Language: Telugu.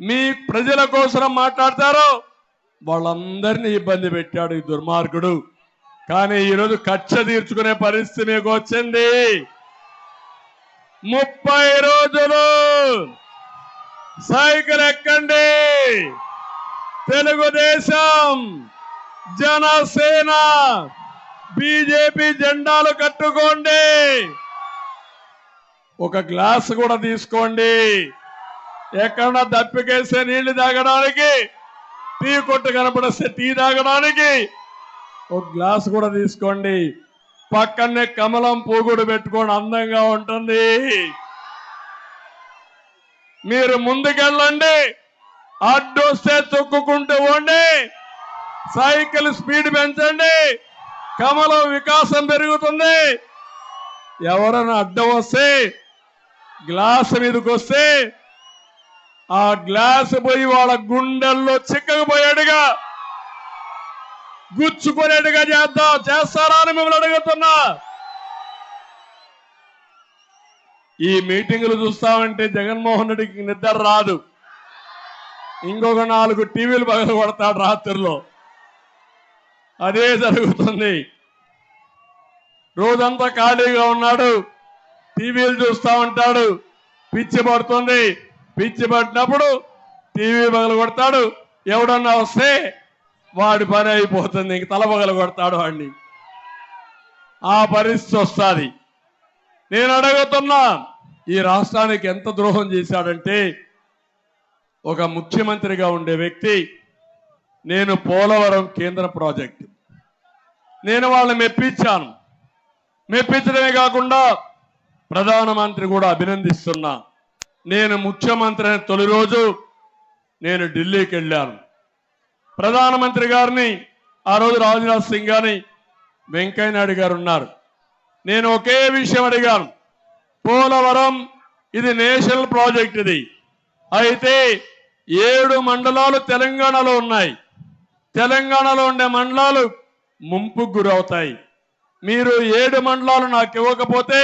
మీ ప్రజల కోసం మాట్లాడతారో వాళ్ళందరినీ ఇబ్బంది పెట్టాడు ఈ దుర్మార్గుడు. కానీ ఈరోజు కక్ష తీర్చుకునే పరిస్థితి మీకు వచ్చింది. ముప్పై రోజులు సైకిల్ ఎక్కండి. తెలుగుదేశం జనసేన బీజేపీ జెండాలు కట్టుకోండి. ఒక గ్లాస్ కూడా తీసుకోండి. ఎక్కడన్నా దప్పికేస్తే నీళ్ళు తాగడానికి? టీ కొట్టు కనపడిస్తే టీ తాగడానికి? ఒక గ్లాస్ కూడా తీసుకోండి. పక్కనే కమలం పూగుడు పెట్టుకోండి అందంగా ఉంటుంది. మీరు ముందుకెళ్ళండి. అడ్డొస్తే తొక్కుకుంటూ ఉండి సైకిల్ స్పీడ్ పెంచండి. కమలం వికాసం పెరుగుతుంది. ఎవరైనా అడ్డం వస్తే గ్లాస్ మీదకి వస్తే ఆ గ్లాస్ పోయి వాళ్ళ గుండెల్లో చిక్కకపోయాడుగా గుచ్చుకునేట్టుగా చేద్దాం? చేస్తారా అని మిమ్మల్ని అడుగుతున్నా. ఈ మీటింగులు చూస్తామంటే జగన్మోహన్ రెడ్డికి నిద్ర రాదు. ఇంకొక నాలుగు టీవీలు పగల కొడతాడు రాత్రిలో. అదే జరుగుతుంది. రోజంతా ఖాళీగా ఉన్నాడు. టీవీలు చూస్తా ఉంటాడు పిచ్చి పడుతుంది. పిచ్చి పట్టినప్పుడు టీవీ పగలు కొడతాడు. ఎవడన్నా వస్తే వాడి పని అయిపోతుంది. ఇంక తల పగలు కొడతాడు వాడిని. ఆ పరిస్థితి వస్తుంది. నేను అడుగుతున్నా ఈ రాష్ట్రానికి ఎంత ద్రోహం చేశాడంటే ఒక ముఖ్యమంత్రిగా ఉండే వ్యక్తి నేను పోలవరం కేంద్ర ప్రాజెక్టు. నేను వాళ్ళని మెప్పించాను. మెప్పించడమే కాకుండా ప్రధానమంత్రి కూడా అభినందిస్తున్నా. నేను ముఖ్యమంత్రి తొలి రోజు నేను ఢిల్లీకి వెళ్ళాను. ప్రధానమంత్రి గారిని ఆ రోజు రాజ్నాథ్ సింగ్ గారిని వెంకయ్య నాయుడు గారు ఉన్నారు. నేను ఒకే విషయం అడిగాను. పోలవరం ఇది నేషనల్ ప్రాజెక్ట్ ఇది. అయితే ఏడు మండలాలు తెలంగాణలో ఉన్నాయి. తెలంగాణలో ఉండే మండలాలు ముంపుకు గురవుతాయి. మీరు ఏడు మండలాలు నాకు ఇవ్వకపోతే